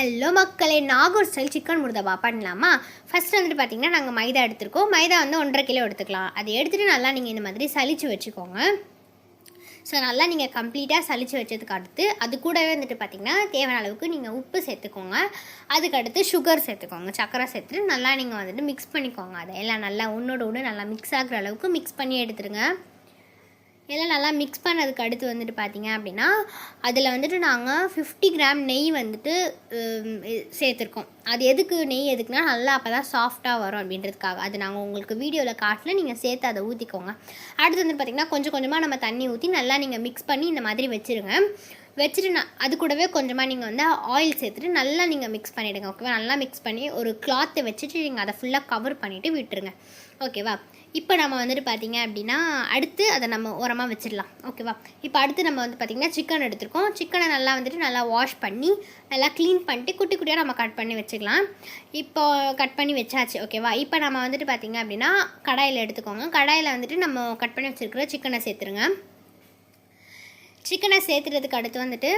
Hello மக்களே. Nagore style chicken முருதபா பண்ணலாமா? First வந்துட்டு பார்த்தீங்கன்னா நாங்கள் மைதா எடுத்துருக்கோம். மைதா வந்து ஒன்றரை கிலோ எடுத்துக்கலாம். அதை எடுத்துகிட்டு நல்லா நீங்கள் இந்த மாதிரி சளிச்சு வச்சுக்கோங்க. ஸோ நல்லா நீங்கள் கம்ப்ளீட்டாக சளிச்சு வச்சதுக்கு அடுத்து அது கூடவே வந்துட்டு பார்த்தீங்கன்னா தேவையான அளவுக்கு நீங்கள் உப்பு சேர்த்துக்கோங்க. அதுக்கடுத்து சுகர் சேர்த்துக்கோங்க. சக்கரை சேர்த்துட்டு நல்லா நீங்கள் வந்துட்டு மிக்ஸ் பண்ணிக்கோங்க. அதை எல்லாம் நல்லா ஒன்றோட ஒன்று நல்லா மிக்ஸ் ஆகுற அளவுக்கு மிக்ஸ் பண்ணி எடுத்துருங்க. எல்லாம் நல்லா மிக்ஸ் பண்ணதுக்கு அடுத்து வந்துட்டு பார்த்தீங்க அப்படின்னா அதில் வந்துட்டு நாங்கள் ஃபிஃப்டி கிராம் நெய் வந்துட்டு சேர்த்துருக்கோம். அது எதுக்கு நெய் எதுக்குன்னா நல்லா அப்போ தான் சாஃப்டாக வரும் அப்படின்றதுக்காக. அது நாங்கள் உங்களுக்கு வீடியோவில் காட்டில் நீங்கள் சேர்த்து அதை ஊற்றிக்கோங்க அடுத்து வந்து பார்த்திங்கன்னா கொஞ்சம் கொஞ்சமாக நம்ம தண்ணி ஊற்றி நல்லா நீங்கள் மிக்ஸ் பண்ணி இந்த மாதிரி வச்சுருங்க. வச்சுட்டு நான் அது கூடவே கொஞ்சமாக நீங்கள் வந்து ஆயில் சேர்த்துட்டு நல்லா நீங்கள் மிக்ஸ் பண்ணிவிடுங்க ஓகேவா நல்லா மிக்ஸ் பண்ணி ஒரு கிளாத்தை வச்சுட்டு நீங்கள் அதை ஃபுல்லாக கவர் பண்ணிவிட்டு விட்டுருங்க. ஓகேவா இப்போ நம்ம வந்துட்டு பார்த்தீங்க அப்படின்னா அடுத்து அதை நம்ம உரமாக வச்சிடலாம். ஓகேவா இப்போ அடுத்து நம்ம வந்து பார்த்திங்கன்னா சிக்கன் எடுத்துருக்கோம். சிக்கனை நல்லா வந்துட்டு நல்லா வாஷ் பண்ணி நல்லா க்ளீன் பண்ணிட்டு குட்டி குட்டியாக நம்ம கட் பண்ணி வச்சுக்கலாம். இப்போ கட் பண்ணி வச்சாச்சு ஓகேவா இப்போ நம்ம வந்துட்டு பார்த்திங்க அப்படின்னா கடாயில் எடுத்துக்கோங்க. கடாயில் வந்துட்டு நம்ம கட் பண்ணி வச்சுருக்கிற சிக்கனை சேர்த்துருங்க. சிக்கனை சேர்த்துறதுக்கு அடுத்து வந்துட்டு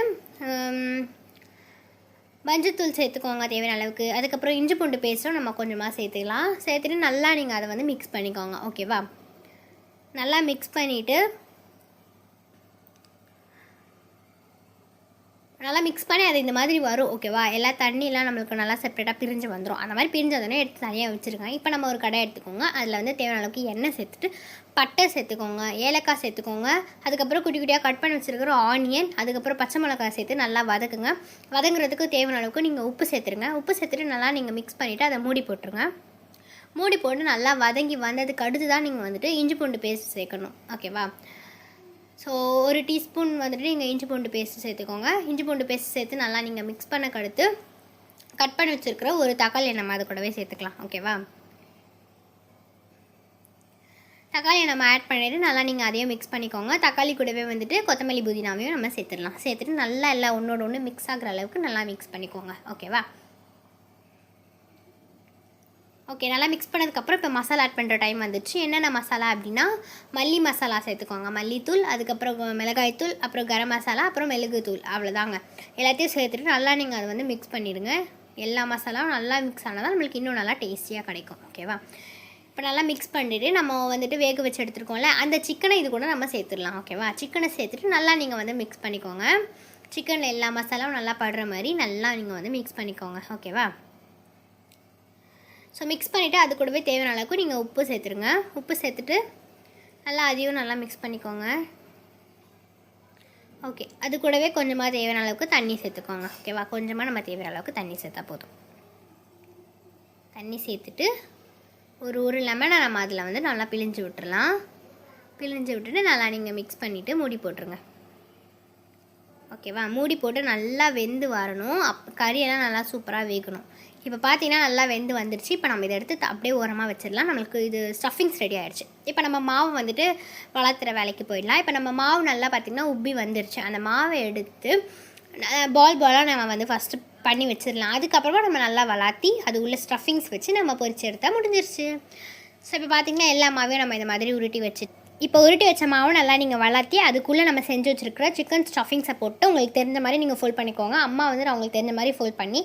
மஞ்சத்தூள் சேர்த்துக்கோங்க தேவையான அளவுக்கு. அதுக்கப்புறம் இஞ்சி பூண்டு பேஸ்ட்டும் நம்ம கொஞ்சமாக சேர்த்துக்கலாம். சேர்த்துட்டு நல்லா நீங்கள் அதை வந்து மிக்ஸ் பண்ணிக்கோங்க. ஓகேவா நல்லா மிக்ஸ் பண்ணிவிட்டு நல்லா மிக்ஸ் பண்ணி அது இந்த மாதிரி வரும் ஓகேவா எல்லா தண்ணியெலாம் நம்மளுக்கு நல்லா செப்பரேட்டாக பிரிஞ்சு வந்துடும் அந்த மாதிரி பிரிஞ்சதுனே எடுத்து தனியாக வச்சுருங்க இப்போ நம்ம ஒரு கடை எடுத்துக்கோங்க. அதில் வந்து தேவையான அளவுக்கு எண்ணெய் சேர்த்துட்டு பட்டை சேர்த்துக்கோங்க ஏலக்காய் சேர்த்துக்கோங்க. அதுக்கப்புறம் குட்டி குட்டியாக கட் பண்ணி வச்சுருக்கிற ஆனியன் அதுக்கப்புறம் பச்சை மிளகாய் சேர்த்து நல்லா வதக்குங்க. வதங்குறதுக்கு தேவையான அளவுக்கு நீங்கள் உப்பு சேர்த்துருங்க. உப்பு சேர்த்துட்டு நல்லா நீங்கள் மிக்ஸ் பண்ணிவிட்டு அதை மூடி போட்டுருங்க. மூடி போட்டு நல்லா வதங்கி வந்ததுக்கு அடுத்து தான் நீங்கள் வந்துட்டு இஞ்சி பூண்டு பேஸ்ட் சேர்க்கணும். ஓகேவா ஸோ ஒரு டீஸ்பூன் வந்துட்டு நீங்கள் இஞ்சி பூண்டு பேஸ்ட் சேர்த்துக்கோங்க. இஞ்சி பூண்டு பேஸ்ட் சேர்த்து நல்லா நீங்கள் மிக்ஸ் பண்ண கடுத்து கட் பண்ணி வச்சுருக்கிற ஒரு தக்காளி நம்ம அது கூடவே சேர்த்துக்கலாம். ஓகேவா தக்காளியை நம்ம ஆட் பண்ணிவிட்டு நல்லா நீங்கள் அதையும் மிக்ஸ் பண்ணிக்கோங்க. தக்காளி கூடவே வந்துட்டு கொத்தமல்லி புதினாவையும் நம்ம சேர்த்துடலாம். சேர்த்துட்டு நல்லா எல்லாம் ஒன்றோட ஒன்று மிக்ஸ் ஆகுற அளவுக்கு நல்லா மிக்ஸ் பண்ணிக்கோங்க. ஓகேவா ஓகே நல்லா மிக்ஸ் பண்ணதுக்கப்புறம் இப்போ மசாலா ஆட் பண்ணுற டைம் வந்துச்சு. என்னென்ன மசாலா அப்படின்னா மல்லி மசாலா சேர்த்துக்கோங்க. மல்லித்தூள் அதுக்கப்புறம் மிளகாய்த்தூள் அப்புறம் கரம் மசாலா அப்புறம் மிளகுத்தூள் அவ்வளோதாங்க எல்லாத்தையும் சேர்த்துட்டு நல்லா நீங்கள் அதை வந்து மிக்ஸ் பண்ணிடுங்க. எல்லா மசாலாவும் நல்லா மிக்ஸ் ஆனால் தான் நம்மளுக்கு இன்னும் நல்லா டேஸ்டியாக கிடைக்கும். ஓகேவா இப்போ நல்லா மிக்ஸ் பண்ணிவிட்டு நம்ம வந்துட்டு வேக வச்சு எடுத்துருக்கோம்ல அந்த சிக்கனை இது கூட நம்ம சேர்த்துடலாம். ஓகேவா சிக்கனை சேர்த்துட்டு நல்லா நீங்கள் வந்து மிக்ஸ் பண்ணிக்கோங்க. சிக்கனில் எல்லா மசாலாவும் நல்லா படுற மாதிரி நல்லா நீங்கள் வந்து மிக்ஸ் பண்ணிக்கோங்க. ஓகேவா ஸோ மிக்ஸ் பண்ணிவிட்டு அது கூடவே தேவையான அளவுக்கு நீங்கள் உப்பு சேர்த்துருங்க. உப்பு சேர்த்துட்டு நல்லா அதையும் நல்லா மிக்ஸ் பண்ணிக்கோங்க. ஓகே அது கூடவே கொஞ்சமாக தேவையான அளவுக்கு தண்ணி சேர்த்துக்கோங்க. ஓகேவா கொஞ்சமாக நம்ம தேவையான அளவுக்கு தண்ணி சேர்த்தா போதும். தண்ணி சேர்த்துட்டு ஒரு ஒரு லெமனை நம்ம அதில் வந்து நல்லா பிழிஞ்சு விட்டுறலாம். பிழிஞ்சு விட்டுட்டு நல்லா நீங்கள் மிக்ஸ் பண்ணிவிட்டு மூடி போட்டுருங்க. ஓகேவா மூடி போட்டு நல்லா வெந்து வரணும். அப் கறியெல்லாம் நல்லா சூப்பராக வேகணும். இப்போ பார்த்தீங்கன்னா நல்லா வெந்து வந்துருச்சு. இப்போ நம்ம இதை எடுத்து அப்படியே ஓரமாக வச்சிடலாம். நம்மளுக்கு இது ஸ்டஃபிங்ஸ் ரெடி ஆகிடுச்சு இப்போ நம்ம மாவு வந்துட்டு வளர்த்துற வேலைக்கு போயிடலாம். இப்போ நம்ம மாவு நல்லா பார்த்திங்கன்னா உப்பி வந்துருச்சு. அந்த மாவை எடுத்து பால் பாலாக நம்ம வந்து ஃபஸ்ட்டு பண்ணி வச்சிடலாம். அதுக்கப்புறமா நம்ம நல்லா வளர்த்தி அது உள்ள ஸ்டஃபிங்ஸ் வச்சு நம்ம பொறிச்சு எடுத்தால் முடிஞ்சிருச்சு. ஸோ இப்போ பார்த்தீங்கன்னா எல்லா மாவையும் நம்ம இந்த மாதிரி உருட்டி வச்சு இப்போ உருட்டி வச்ச மாவை நல்லா நீங்கள் வளர்த்தி அதுக்குள்ளே நம்ம செஞ்சு வச்சுருக்கிற சிக்கன் ஸ்டஃபிங்ஸை போட்டு உங்களுக்கு தெரிஞ்ச மாதிரி நீங்கள் ஃபோல்ட் பண்ணிக்கோங்க. அம்மா வந்து அவங்களுக்கு தெரிஞ்ச மாதிரி ஃபோல்ட் பண்ணி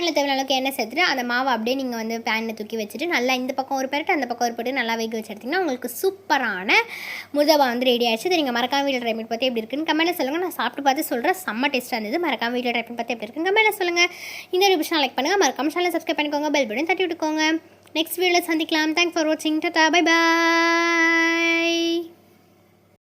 பேனில் தேவையான அளவுக்கு எண்ணெய் சேர்த்துட்டு அந்த மாவை அப்படியே நீங்கள் வந்து பேனில் தூக்கி வச்சுட்டு நல்லா இந்த பக்கம் ஒரு பெருட்டு அந்த பக்கம் ஒரு பெருட்டு நல்லா வேக வச்சு எடுத்திங்கன்னா உங்களுக்கு சூப்பரான முதவா வந்து ரெடி ஆயிடுச்சு. இதை நீங்கள் மறக்காம வீட்டில் ட்ரை பண்ணி பார்த்து எப்படி இருக்குன்னு கமெண்ட்டில் சொல்லுங்கள் நான் சாப்பிட்டு பார்த்து சொல்கிறேன் செம்ம டேஸ்ட்டாக இருந்தது. மறக்காம வீட்டில் ட்ரை பண்ணி பார்த்து எப்படி இருக்குன்னு கமெண்ட்டில் சொல்லுங்கள் இந்த வீடியோ லைக் பண்ணுங்கள் மறக்காம சேனல் சப்ஸ்கிரைப் பண்ணிக்கோங்க. பெல் பட்டன் தட்டி விட்டுக்கோங்க. நெக்ஸ்ட் வீடியோவில் சந்திக்கலாம். தேங்க்ஸ் ஃபார் வாட்சிங் டாட்டா பை பாய்